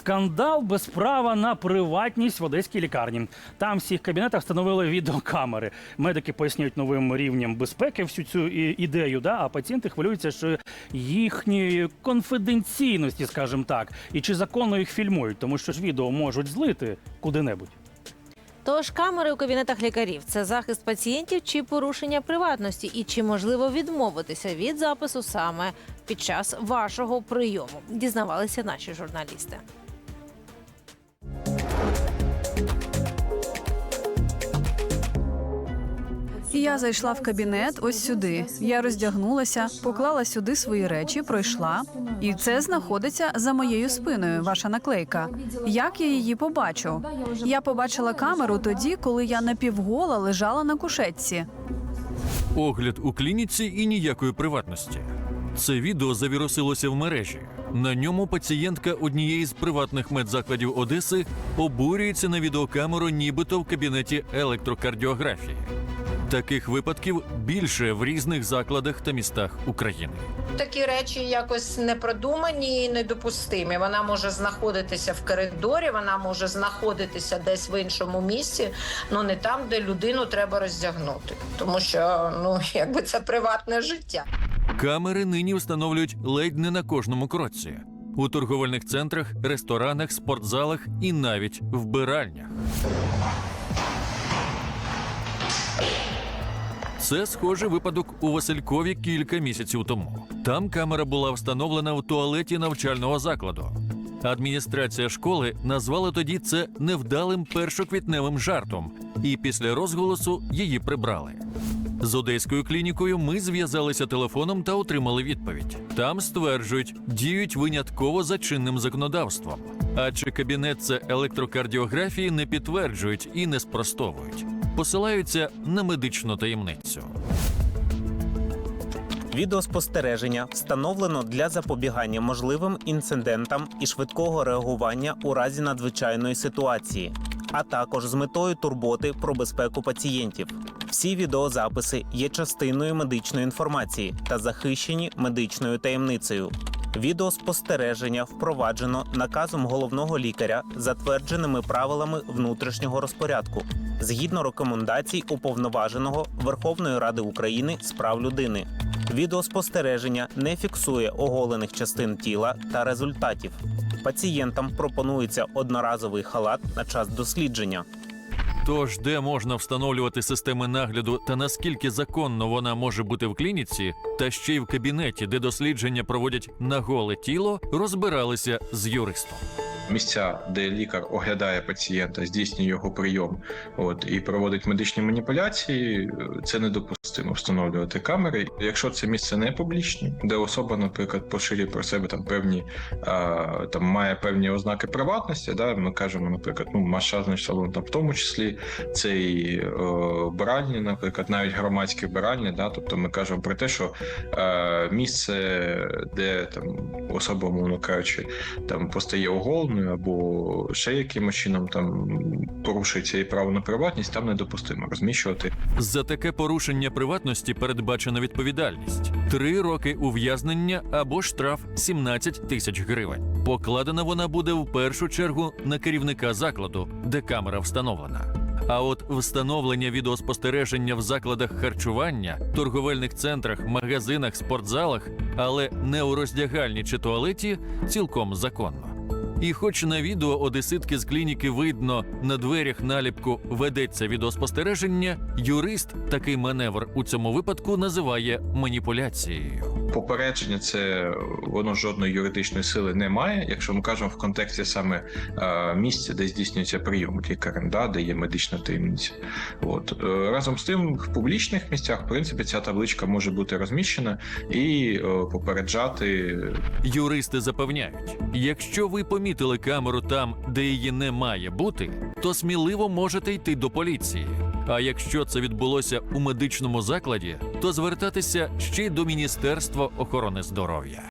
Скандал без права на приватність в одеській лікарні. Там всіх кабінетах встановили відеокамери. Медики пояснюють новим рівнем безпеки всю цю ідею. Да? А пацієнти хвилюються, що їхньої конфіденційності, скажімо так, і чи законно їх фільмують, тому що ж відео можуть злити куди-небудь. Тож камери у кабінетах лікарів це захист пацієнтів чи порушення приватності, і чи можливо відмовитися від запису саме під час вашого прийому, дізнавалися наші журналісти. І я зайшла в кабінет ось сюди. Я роздягнулася, поклала сюди свої речі, пройшла. І це знаходиться за моєю спиною. Ваша наклейка. Як я її побачу? Я побачила камеру тоді, коли я напівгола лежала на кушетці. Огляд у клініці і ніякої приватності. Це відео завірусилося в мережі. На ньому пацієнтка однієї з приватних медзакладів Одеси обурюється на відеокамеру, нібито в кабінеті електрокардіографії. Таких випадків більше в різних закладах та містах України. Такі речі якось непродумані і недопустимі. Вона може знаходитися в коридорі, вона може знаходитися десь в іншому місці, але не там, де людину треба роздягнути, тому що ну якби це приватне життя. Камери нині встановлюють ледь не на кожному кроці у торговельних центрах, ресторанах, спортзалах і навіть вбиральнях. Це схожий випадок у Василькові кілька місяців тому. Там камера була встановлена в туалеті навчального закладу. Адміністрація школи назвала тоді це невдалим першоквітневим жартом, і після розголосу її прибрали. З одеською клінікою ми зв'язалися телефоном та отримали відповідь. Там стверджують, діють винятково за чинним законодавством. А чи кабінет це електрокардіографії не підтверджують і не спростовують. Посилаються на медичну таємницю. Відеоспостереження встановлено для запобігання можливим інцидентам і швидкого реагування у разі надзвичайної ситуації, а також з метою турботи про безпеку пацієнтів. Всі відеозаписи є частиною медичної інформації та захищені медичною таємницею. Відеоспостереження впроваджено наказом головного лікаря, затвердженими правилами внутрішнього розпорядку, згідно рекомендацій уповноваженого Верховної Ради України з прав людини. Відеоспостереження не фіксує оголених частин тіла та результатів. Пацієнтам пропонується одноразовий халат на час дослідження. Тож, де можна встановлювати системи нагляду та наскільки законно вона може бути в клініці, та ще й в кабінеті, де дослідження проводять на голе тіло, розбиралися з юристом. Місця, де лікар оглядає пацієнта, здійснює його прийом, от і проводить медичні маніпуляції, це недопустимо встановлювати камери. Якщо це місце не публічне, де особа, наприклад, поширює про себе там певні а, там має певні ознаки приватності, да, ми кажемо, наприклад, ну масажний салон, там в тому числі це і биральні, наприклад, навіть громадські биральні, да, тобто ми кажемо про те, що е, місце, де там особа, умовно кажучи, там постає оголеною або ще якимось чином там порушується її право на приватність, там недопустимо розміщувати За таке порушення приватності передбачена відповідальність: три роки ув'язнення або штраф 17 тисяч гривень. Покладена вона буде в першу чергу на керівника закладу, де камера встановлена. А от встановлення відеоспостереження в закладах харчування, торговельних центрах, магазинах, спортзалах, але не у роздягальні чи туалеті, цілком законно. І хоч на відео одеситки з клініки видно на дверях наліпку ведеться відеоспостереження, юрист такий маневр у цьому випадку називає маніпуляцією. попередження. Це воно жодної юридичної сили не має. Якщо ми кажемо в контексті саме е, місця, де здійснюється прийом лікарем, да, де є медична таємниця. От Е, разом з тим, в публічних місцях, в принципі, ця табличка може бути розміщена і е, попереджати Юристи запевняють, якщо ви помітили камеру там, де її не має бути, то сміливо можете йти до поліції. А якщо це відбулося у медичному закладі, то звертатися ще й до Міністерства охорони здоров'я.